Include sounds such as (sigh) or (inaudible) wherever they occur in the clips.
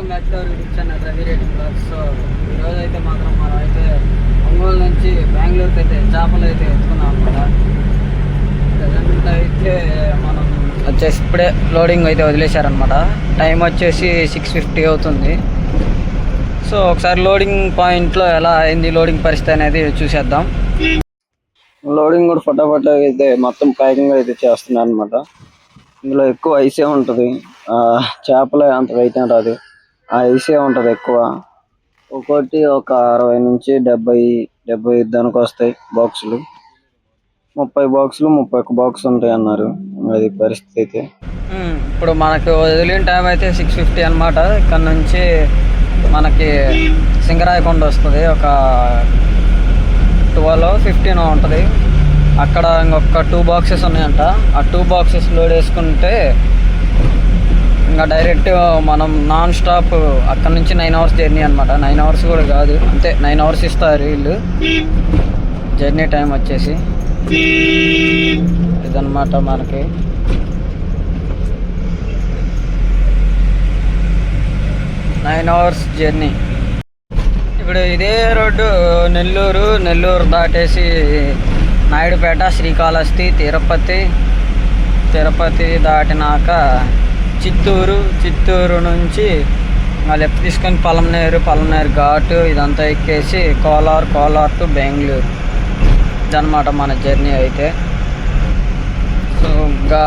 Welcome back to our YouTube channel Ravi Reddy blogs so ఈరోజు అయితే మాత్రం మనం అయితే ఒంగోలు నుంచి బెంగళూరుకి అయితే చేపలు అయితే ఎత్తుకున్నాం అనమాట ప్రజెంట్ అయితే మనం వచ్చేసి ఇప్పుడే లోడింగ్ అయితే వదిలేశారనమాట టైం వచ్చేసి సిక్స్ ఫిఫ్టీ అవుతుంది. సో ఒకసారి లోడింగ్ పాయింట్లో ఎలా అయింది లోడింగ్ పరిస్థితి అనేది చూసేద్దాం. లోడింగ్ కూడా ఫటాఫట్ అయితే మొత్తం ప్యాకింగ్ అయితే చేస్తున్నాను అనమాట ఇందులో ఎక్కువ ఐసే ఉంటుంది. ఆ, చేపలే అంత అయితే రాదు. ఐసే ఉంటుంది ఎక్కువ. ఒక్కొక్కటి ఒక అరవై నుంచి డెబ్బై డెబ్బై దానికి వస్తాయి బాక్సులు. ముప్పై బాక్సులు ముప్పై ఒక్క బాక్స్ ఉంటాయి అన్నారు. అది పరిస్థితి అయితే. ఇప్పుడు మనకు వదిలిన టైం అయితే సిక్స్ ఫిఫ్టీ అనమాట ఇక్కడ నుంచి మనకి సింగరాయకొండ వస్తుంది. ఒక ట్వెల్వ్ ఫిఫ్టీన్ ఉంటుంది. అక్కడ ఇంకొక టూ బాక్సెస్ ఉన్నాయంట. ఆ టూ బాక్సెస్ లోడ్ వేసుకుంటే ఇంకా డైరెక్ట్ మనం నాన్ స్టాప్ అక్కడ నుంచి నైన్ అవర్స్ జర్నీ అనమాట నైన్ అవర్స్ కూడా కాదు. అంతే నైన్ అవర్స్ ఇస్తారు వీళ్ళు. జర్నీ టైం వచ్చేసి. ఇదన్నమాట మనకి. నైన్ అవర్స్ జర్నీ ఇప్పుడు ఇదే రోడ్డు నెల్లూరు. నెల్లూరు దాటేసి నాయుడుపేట శ్రీకాళహస్తి తిరుపతి. తిరుపతి దాటినాక చిత్తూరు చిత్తూరు నుంచి లెఫ్ట్ తీసుకొని పలమనేరు పలమనేరు ఘాటు ఇదంతా ఎక్కేసి కోలార్ కోలార్ టు బెంగళూరు. ఇదనమాట మన జర్నీ అయితే. సో ఇంకా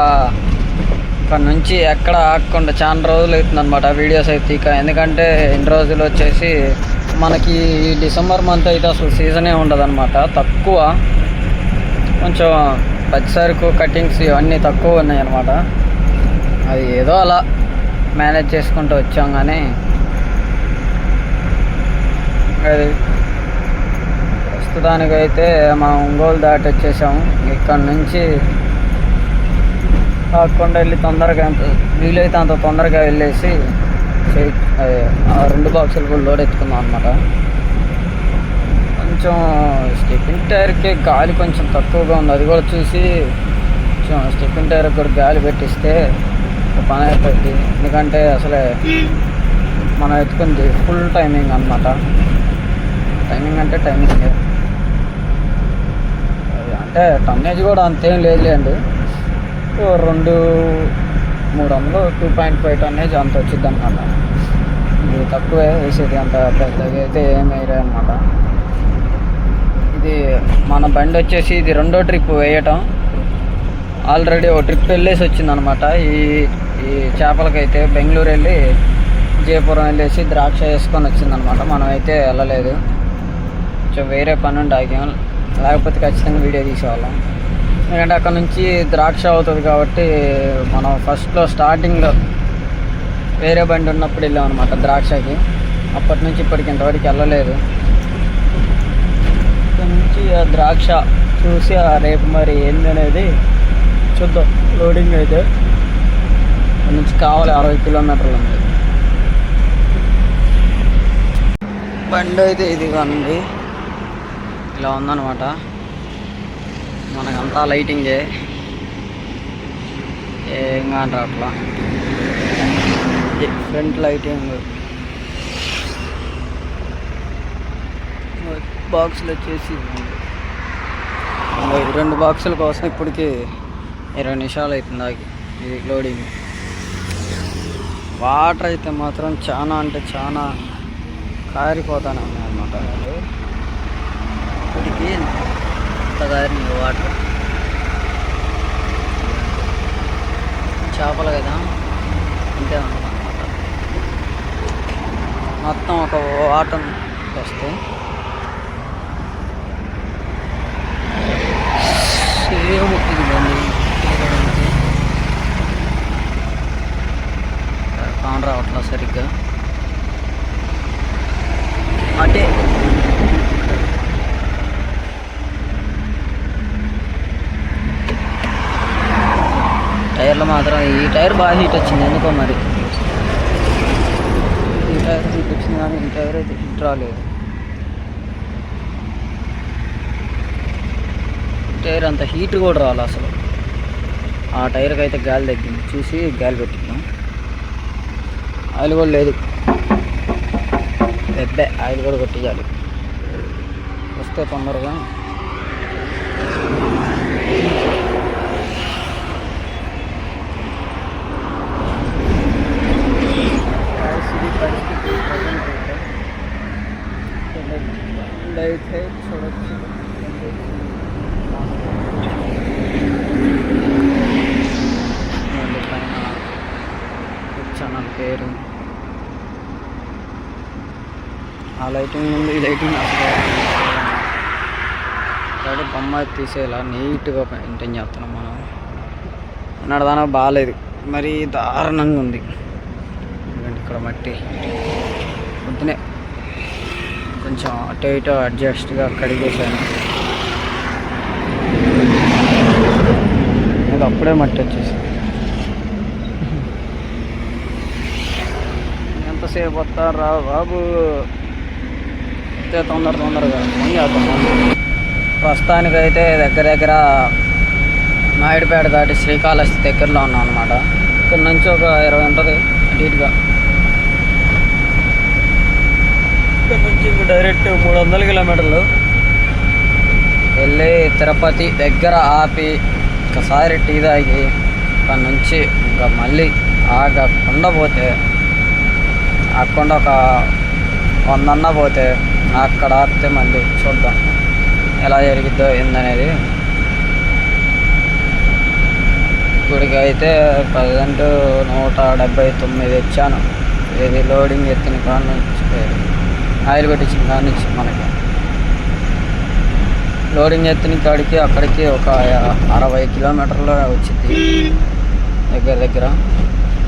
ఇక్కడ నుంచి ఎక్కడ ఆగకుండా చాలా రోజులు అవుతుంది అనమాట వీడియోస్ అయితే ఇక. ఎందుకంటే ఎన్ని రోజులు వచ్చేసి మనకి ఈ డిసెంబర్ మంత్ అయితే అసలు సీజనే ఉండదు అనమాట తక్కువ కొంచెం పచ్చి సరుకు కటింగ్స్ ఇవన్నీ తక్కువ ఉన్నాయి అనమాట అది ఏదో అలా మేనేజ్ చేసుకుంటూ వచ్చాం కానీ అది ప్రస్తుతానికైతే మనం ఒంగోలు దాటి వచ్చేసాము. ఇక్కడ నుంచి కాకుండా వెళ్ళి తొందరగా ఎంత వీలైతే అంత తొందరగా వెళ్ళేసి ఆ రెండు బాక్సులు కూడా లోడ్ ఎత్తుకుందాం అనమాట కొంచెం స్టెప్పింగ్ టైర్కి గాలి కొంచెం తక్కువగా ఉంది. అది కూడా చూసి కొంచెం స్టెప్పింగ్ టైర్ కూడా గాలి పెట్టిస్తే పని అయిపోయింది ఎందుకంటే అసలే మనం ఎత్తుకుంది ఫుల్ టైమింగ్ అనమాట టైమింగ్ అంటే టైమింగ్ అంటే టన్నేజ్ కూడా అంతేం లేదులేండి. ఓ రెండు మూడు వందలు టూ పాయింట్ ఫైవ్ టన్నేజ్ అంత వచ్చింది అనమాట ఇది తక్కువే వేసేది అంత పెద్దది అయితే ఏం వేయలేదు అనమాట ఇది మన బండి వచ్చేసి ఇది రెండో ట్రిప్ వేయటం. ఆల్రెడీ ఒక ట్రిప్ వెళ్ళేసి వచ్చిందనమాట ఈ ఈ చేపలకైతే బెంగళూరు వెళ్ళి జయపురం వెళ్ళేసి ద్రాక్ష వేసుకొని వచ్చిందనమాట. మనం అయితే వెళ్ళలేదు. కొంచెం వేరే పని ఉండి ఆగాం. లేకపోతే ఖచ్చితంగా వీడియో తీసేవాళ్ళం. ఎందుకంటే అక్కడ నుంచి ద్రాక్ష అవుతుంది కాబట్టి మనం ఫస్ట్లో స్టార్టింగ్లో వేరే బండి ఉన్నప్పుడు వెళ్ళాం అనమాట ద్రాక్షకి. అప్పటి నుంచి ఇప్పటికి ఇంతవరకు వెళ్ళలేదు. ఇక్కడ నుంచి ఆ ద్రాక్ష చూసి ఆ రేపు మరి ఏంది అనేది చూద్దాం. లోడింగ్ అయితే. ఇక్కడ నుంచి కావాలి అరవై కిలోమీటర్లు. ఉంది బండి అయితే ఇది ఉంది ఇలా ఉందన్నమాట. మనకంతా లైటింగే. ఏం కాని అట్లా. Front lighting. బాక్సులు వచ్చేసి రెండు బాక్సుల కోసం ఇప్పటికీ ఇరవై నిమిషాలు అవుతుంది ఆగి. ఇది లోడింగ్ వాటర్ అయితే మాత్రం చాలా అంటే చాలా కారిపోతానే ఉన్నాయి అన్నమాట. ఇప్పటికి ఇంత వాటర్. చేపలు కదా? అంతే అనమాట మొత్తం ఒక వాటర్ వస్తాయి సేమ్ కాన్ రావట్లా సరిగ్గా. అటే టైర్లు మాత్రం ఈ టైర్ బాగా హీట్ వచ్చింది. ఎందుకో మరి? ఈ టైర్ హీట్ వచ్చింది కానీ ఈ టైర్ అయితే హీట్ రాలేదు. టైర్ అంత హీట్ కూడా రాలి అసలు. ఆ టైర్కి అయితే గాలి తగ్గింది. చూసి గాలి పెట్టింది ఆయిల్ కూడా లేదు. పెద్ద ఆయిల్ కూడా కొట్టించాలి. వస్తే తొందరగా తీసేలా నీట్గా మెయింటైన్ చేస్తున్నాం మనం. నడదానా బాగాలేదు మరి దారుణంగా ఉంది. ఇక్కడ మట్టి పొద్దునే కొంచెం అటు ఇటు అడ్జస్ట్గా కడిగేసాను. అది అప్పుడే మట్టి వచ్చేసింది. ఎంతసేపు వస్తారా బాబు? తొందర తొందరగా. ఏం చేద్దాం ప్రస్తుతానికైతే దగ్గర దగ్గర నాయుడుపేట దాటి శ్రీకాళహస్తి దగ్గరలో ఉన్నాం అనమాట ఇక్కడ నుంచి ఒక ఇరవై ఉంటుంది ఇటుగా ఇక్కడ నుంచి ఇంక డైరెక్ట్ మూడు వందల కిలోమీటర్లు. వెళ్ళి తిరుపతి దగ్గర ఆపి ఒకసారి టీ తాగి అక్కడ నుంచి ఇంకా మళ్ళీ ఆగకుండా పోతే ఆగకుండా ఒక వందన్న పోతే అక్కడ ఆపితే మళ్ళీ చూద్దాం. ఎలా జరిగిద్దో ఏందనేది. ఇప్పటికైతే ప్రజెంట్ నూట డెబ్బై తొమ్మిది ఇచ్చాను ఇది లోడింగ్ ఎత్తిన కాడ నుంచి ఆయిల్ కొట్టించిన కాడ నుంచి మనకి. లోడింగ్ ఎత్తిన కాడికి అక్కడికి ఒక అరవై కిలోమీటర్లు వచ్చింది. దగ్గర దగ్గర.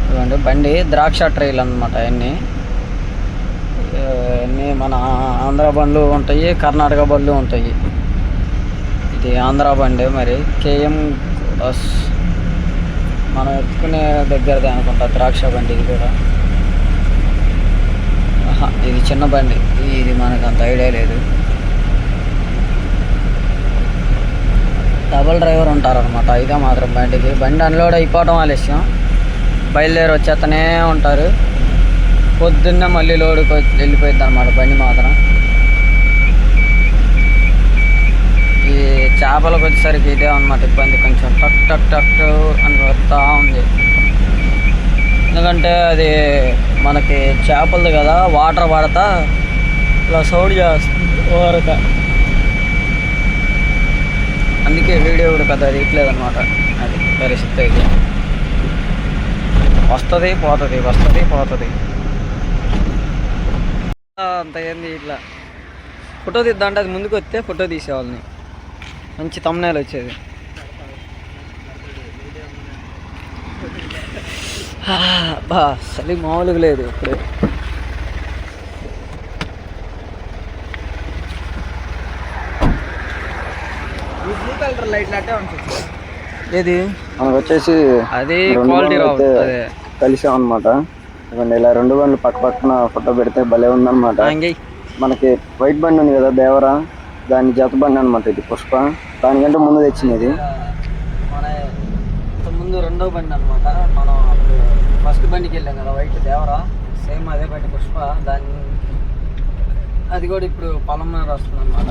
ఇవ్వండి బండి ద్రాక్ష ట్రైల్ అనమాట అవన్నీ అన్నీ మన ఆంధ్ర బండ్లు ఉంటాయి కర్ణాటక బండ్లు ఉంటాయి. ఇది ఆంధ్ర బండి మరి. KM bus. మనం ఎత్తుకునే దగ్గరదే అనుకుంటా ద్రాక్ష బండి ఇది కూడా. ఇది చిన్న బండి. ఇది మనకు అంత ఐడియా లేదు. డబల్ డ్రైవర్ ఉంటారనమాట ఇదే మాత్రం బండికి. బండి అన్లోడ్ అయిపోవడం ఆలస్యం. బయలుదేరి వచ్చేస్తూనే ఉంటారు. పొద్దున్నే మళ్ళీ లోడుకి వెళ్ళిపోయింది అనమాట బండి మాత్రం ఈ చేపలకు వచ్చేసరికి ఇదే అనమాట ఇబ్బంది. కొంచెం టక్ టక్ టక్ అని వస్తూ ఉంది. ఎందుకంటే అది మనకి చేపలది కదా వాటర్ పడతా ఇలా సౌండ్ చేస్తుంది ఓరక అందుకే వీడియో కూడా పెద్ద తీయట్లేదు అనమాట అది పరిస్థితి అయితే. వస్తుంది పోతుంది వస్తుంది పోతుంది. అంత ఏంది ఇట్లా. ఫోటో తీద్దాంటే అది ముందుకు వస్తే ఫోటో తీసేవాళ్ళని. మంచి తమ్నేలు వచ్చేది. ఆ, బా అసలు మామూలుగా లేదు ఇప్పుడు. బ్లూ కలర్ లైట్లు అట్టే ఉంటుంది ఏది? మనకు వచ్చేసి అది క్వాలిటీ కలిసాం అనమాట ఇవ్వండి ఇలా రెండు బండ్లు పక్క పక్కన ఫోటో పెడితే భలే ఉందన్నమాట. మనకి వైట్ బండి ఉంది కదా దేవరా? దాని జత బండి అనమాట ఇది పుష్ప. దానికంటే ముందు తెచ్చినది. మన ముందు రెండో బండి అనమాట మనం ఫస్ట్ బండికి వెళ్ళాం కదా వైట్ దేవరా. సేమ్ అదే బండి పుష్ప. దాన్ని అది కూడా ఇప్పుడు పొలం వస్తుంది అనమాట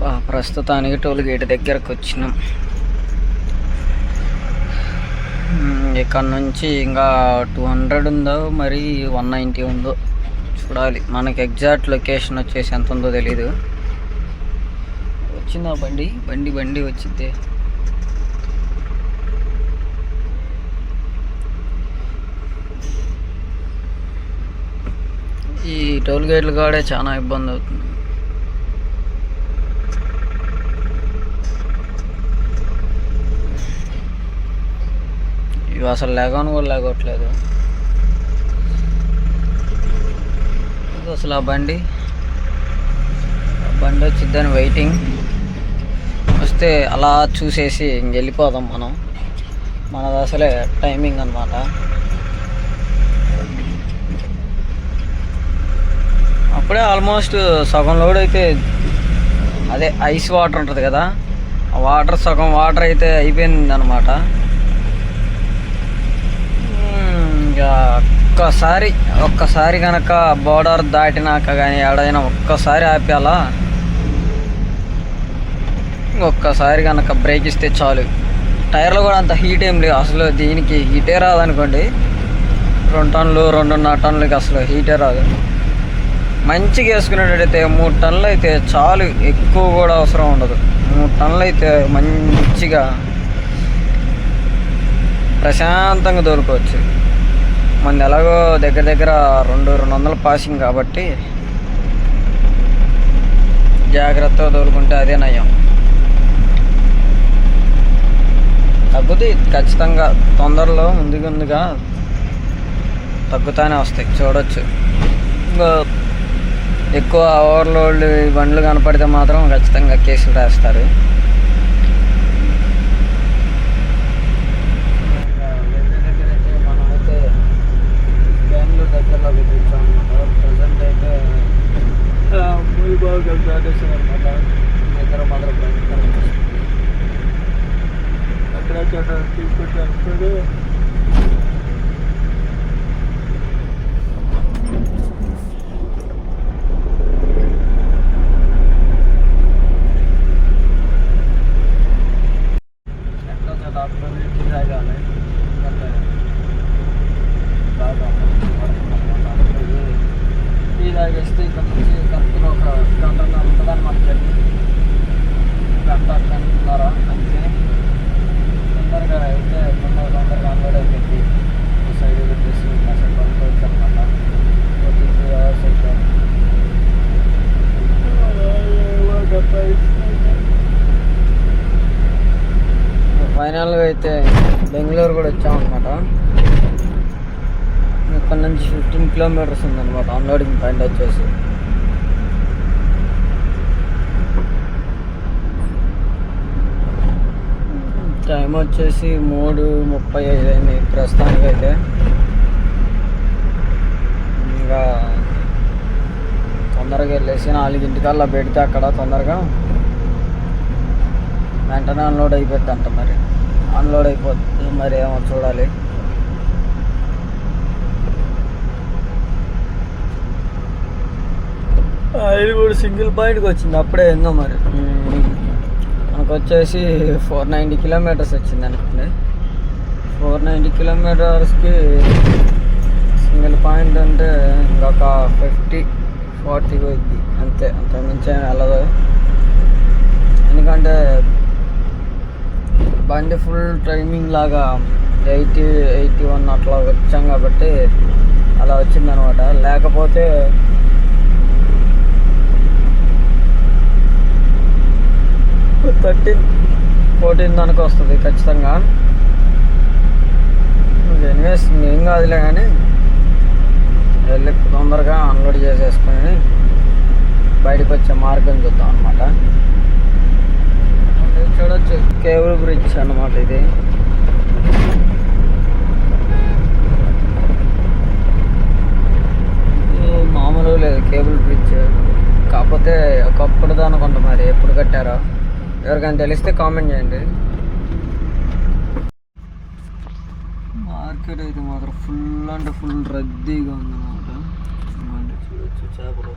బా ప్రస్తుతానికి టోల్ గేట్ దగ్గరకు వచ్చినాం. ఇక్కడ నుంచి ఇంకా టూ హండ్రెడ్ ఉందో మరి వన్ నైంటీ ఉందో. చూడాలి. మనకి ఎగ్జాక్ట్ లొకేషన్ వచ్చేసి ఎంత ఉందో తెలీదు. వచ్చిందా బండి? బండి బండి వచ్చింది. ఈ టోల్ గేట్లు కాడే చాలా ఇబ్బంది అవుతుంది. ఇవి అసలు లేకను కూడా లేగట్లేదు ఇది అసలు ఆ బండి? ఆ బండి వచ్చిద్దని వెయిటింగ్ వస్తే అలా చూసేసి ఇంక వెళ్ళిపోదాం మనం. మనది అసలే టైమింగ్ అనమాట అప్పుడే ఆల్మోస్ట్ సగం లోడ్ అయితే అదే ఐస్ వాటర్ ఉంటుంది కదా ఆ వాటర్ సగం వాటర్ అయితే అయిపోయింది అనమాట ఇంకా ఒక్కసారి ఒక్కసారి కనుక బోర్డర్ దాటినాక కానీ ఎడైనా ఒక్కసారి ఆపేలా? ఒక్కసారి కనుక బ్రేక్ ఇస్తే చాలు. టైర్లు కూడా అంత హీట్ ఏం లేవు. అసలు దీనికి హీటే రాదనుకోండి. రెండు టన్నులు రెండున్నర టన్నులకి అసలు హీటే రాదు. మంచిగా వేసుకునేటట్టయితే మూడు టన్నులు అయితే చాలు. ఎక్కువ కూడా అవసరం ఉండదు. మూడు టన్నులు అయితే మంచిగా ప్రశాంతంగా దొరకవచ్చు మంది ఎలాగో దగ్గర దగ్గర రెండు రెండు వందల పాసింగ్ కాబట్టి జాగ్రత్తగా తోలుకుంటే అదే నయం. తగ్గుతాయి ఖచ్చితంగా తొందరలో ముందుగా ముందుగా తగ్గుతానే వస్తాయి చూడొచ్చు. ఇంకా ఎక్కువ ఓవర్లోడ్ బండ్లు కనపడితే మాత్రం ఖచ్చితంగా కేసులు రాస్తారు మనమైతే బెంగళూరు దగ్గరలోకి అనమాట ప్రజెంట్ అయితే ముల్బాగ్ ప్రదేశం అనమాట ఇద్దరు మాత్రం భయంకరంగా అక్కడ చోట తీసుకొచ్చి అనుకుంటే చోట ఆపుకొని టీ తాగాలి అంటే బాగా పడుతుందన్నమాట టీ తాగేస్తే ఇక్కడ నుంచి కరెక్ట్గా ఒక గంటన్నర ఉంటుంది అనమాట జర్నీ గంట గంటన్నర అంతే తొందరగా అయితే తొందర తొందరగా అన్లోడ్ అయిపోయింది ఈ సైడ్ పెట్టేసి కాసేపు పడుకోవచ్చు అనమాట ఫోర్టీ త్రీ అవర్స్ అయితే ఫైనల్గా అయితే బెంగళూరు కూడా వచ్చామన్నమాట. ఇక్కడ నుంచి ఫిఫ్టీన్ కిలోమీటర్స్ ఉందన్నమాట అన్లోడింగ్ పాయింట్ వచ్చేసి. టైం వచ్చేసి మూడు ముప్పై ఐదు అయింది ప్రస్తుతానికి అయితే ఇంకా తొందరగా వెళ్ళేసి నాలుగింటికల్లా పెడితే అక్కడ తొందరగా వెంటనే అన్లోడ్ అయిపోద్ది అంట మరి. అన్లోడ్ అయిపోద్ది. మరి ఏమో చూడాలి. ఆయిల్ కూడా సింగిల్ పాయింట్కి వచ్చింది. అప్పుడే ఏందో మరి. మనకు వచ్చేసి ఫోర్ నైంటీ కిలోమీటర్స్ వచ్చింది అనుకోండి. ఫోర్ నైంటీ కిలోమీటర్స్కి సింగిల్ పాయింట్ అంటే ఇంకొక ఫిఫ్టీ ఫార్టీ పోయింది అంతే. అంత మించి వెళ్ళదు. ఎందుకంటే బండి ఫుల్ టైమింగ్ లాగా ఎయిటీ ఎయిటీ వన్ అట్లా వచ్చాం కాబట్టి అలా వచ్చిందనమాట. లేకపోతే థర్టీన్ ఫోర్టీన్ దానికి వస్తుంది ఖచ్చితంగా. ఎనివేస్ ఏం కాదులే కానీ వెళ్ళి తొందరగా అన్లోడ్ చేసేసుకొని బయటకు వచ్చే మార్గం చూద్దాం అనమాట చూడొచ్చు. కేబుల్ బ్రిడ్జ్ అన్నమాట ఇది. మామూలు మామూలుగా లేదు కేబుల్ బ్రిడ్జ్ కాకపోతే ఒకప్పుడు అనుకుంటా మరి ఎప్పుడు కట్టారో. ఎవరికైనా తెలిస్తే కామెంట్ చేయండి. మార్కెట్ అయితే మాత్రం ఫుల్ అంటే ఫుల్ రద్దీగా ఉందన్నమాట. చూడొచ్చు చేపలు.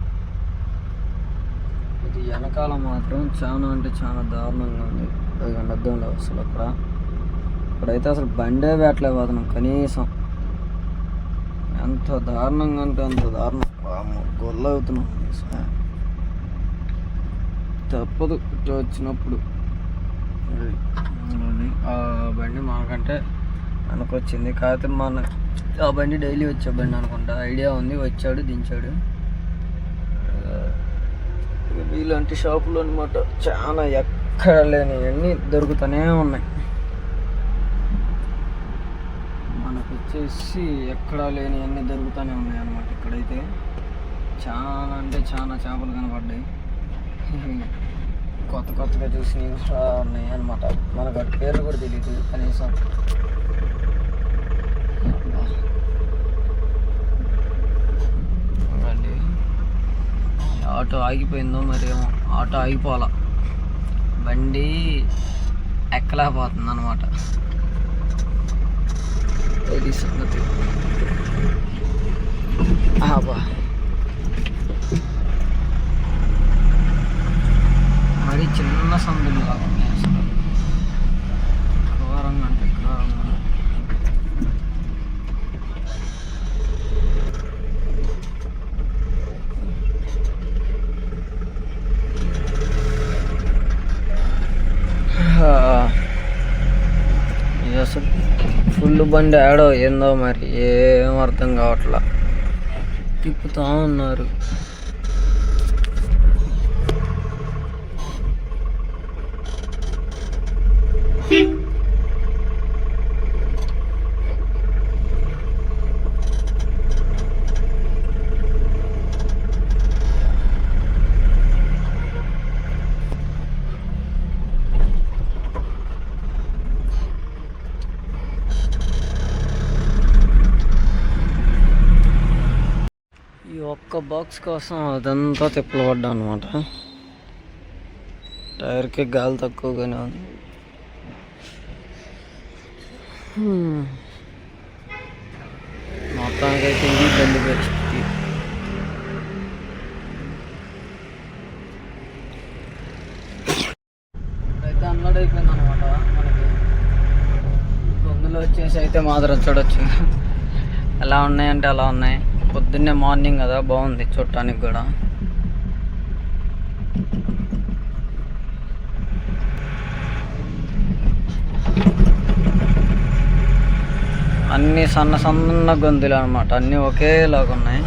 ఇది వెనకాల మాత్రం చాలా అంటే చాలా దారుణంగా ఉంది. ఇదిగోండి అద్దంలో అసలు అక్కడ. ఇక్కడైతే అసలు బండే వేటలేకపోతున్నాం కనీసం. ఎంత దారుణంగా అంటే అంత దారుణం. గొల్ల అవుతున్నాం తప్పదు ఇటు వచ్చినప్పుడు. ఆ బండి మనకంటే అనుకొచ్చింది కాకపోతే మన ఆ బండి డైలీ వచ్చే బండి అనుకుంటా. ఐడియా ఉంది వచ్చాడు దించాడు. ఇలాంటి షాపులు అనమాట చాలా ఎక్కడ లేని అన్నీ దొరుకుతూనే ఉన్నాయి. మనకు వచ్చేసి ఎక్కడ లేని అన్నీ దొరుకుతూనే ఉన్నాయి అనమాట ఇక్కడైతే. చాలా అంటే చాలా చేపలు కనపడ్డాయి (laughs) కొత్త కొత్తగా చూసినవి కూడా ఉన్నాయి అనమాట మనకు పేర్లు కూడా తెలియదు కనీసం. ఆటో ఆగిపోయిందో మరేమో. ఆటో ఆగిపోవాలా. బండి ఎక్కలేకపోతుంది అనమాట సంగతి? మరి చిన్న సందులు కాకుండా అసలు. ఘోరంగా అంటే ఘోరంగా ఆ, ఇది అసలు ఫుల్ బండి ఆడో ఏందో మరి? ఏం అర్థం కావట్లా? తిప్పుతా ఉన్నారు ఈ ఒక్క బాక్స్ కోసం అదంతా తిప్పలు పడ్డా అనమాట టైర్కి గాలి తక్కువగానే ఉంది. మొత్తానికైతే ఇది బండి పరిస్థితి. అయితే అన్లోడ్ అయిపోయింది అనమాట మనకి పొద్దులో వచ్చేసి అయితే మాత్రం చూడొచ్చు. ఎలా ఉన్నాయంటే అలా ఉన్నాయి. పొద్దున్నే మార్నింగ్ కదా బాగుంది చూడటానికి కూడా. అన్ని సన్న సన్న గొంతులు అనమాట అన్నీ ఒకేలాగా ఉన్నాయి.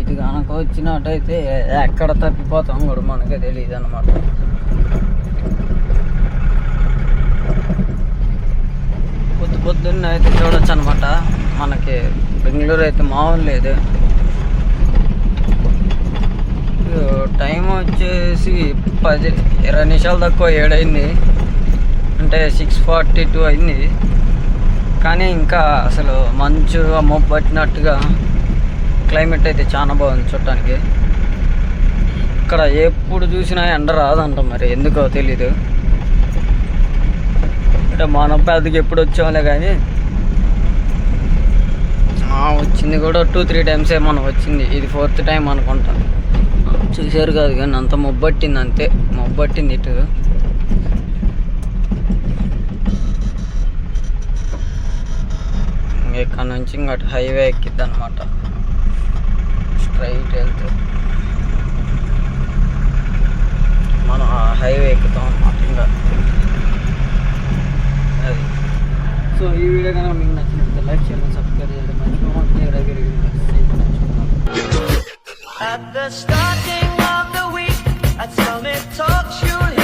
ఇది కనుక వచ్చినట్టయితే ఎక్కడ తప్పిపోతాం కూడా మనకే తెలియదు అనమాట పొద్దు పొద్దున్న అయితే చూడొచ్చు అనమాట మనకి బెంగళూరు అయితే మామూలు లేదు. టైం వచ్చేసి పది ఇరవై నిమిషాలు తక్కువ ఏడైంది. అంటే సిక్స్ ఫార్టీ టూ అయింది. కానీ ఇంకా అసలు మంచు మొబ్బట్టినట్టుగా క్లైమేట్ అయితే చాలా బాగుంది చూడటానికి ఇక్కడ ఎప్పుడు చూసినా ఎండ రాదంట మరి ఎందుకో తెలీదు. అంటే మన పెద్దకి ఎప్పుడు వచ్చాంలే కానీ వచ్చింది కూడా టూ త్రీ టైమ్సే మనం వచ్చింది. ఇది ఫోర్త్ టైం అనుకుంటా. చూసారు కాదు కానీ అంత మొబ్బట్టింది అంతే. మొబ్బట్టింది ఇటు. ఇక్కడ నుంచి ఇంకా అటు హైవే ఎక్కిద్ది అనమాట స్ట్రైట్ వెళ్తే. మనం ఆ హైవే ఎక్కుతాం అనమాట ఇంకా. అది సో ఈ వీడియో కనుక మీకు నచ్చినట్లయితే లైక్ చేయండి సబ్స్క్రైబ్ చేయండి మంచిగా At the starting of the week, I tell me talk you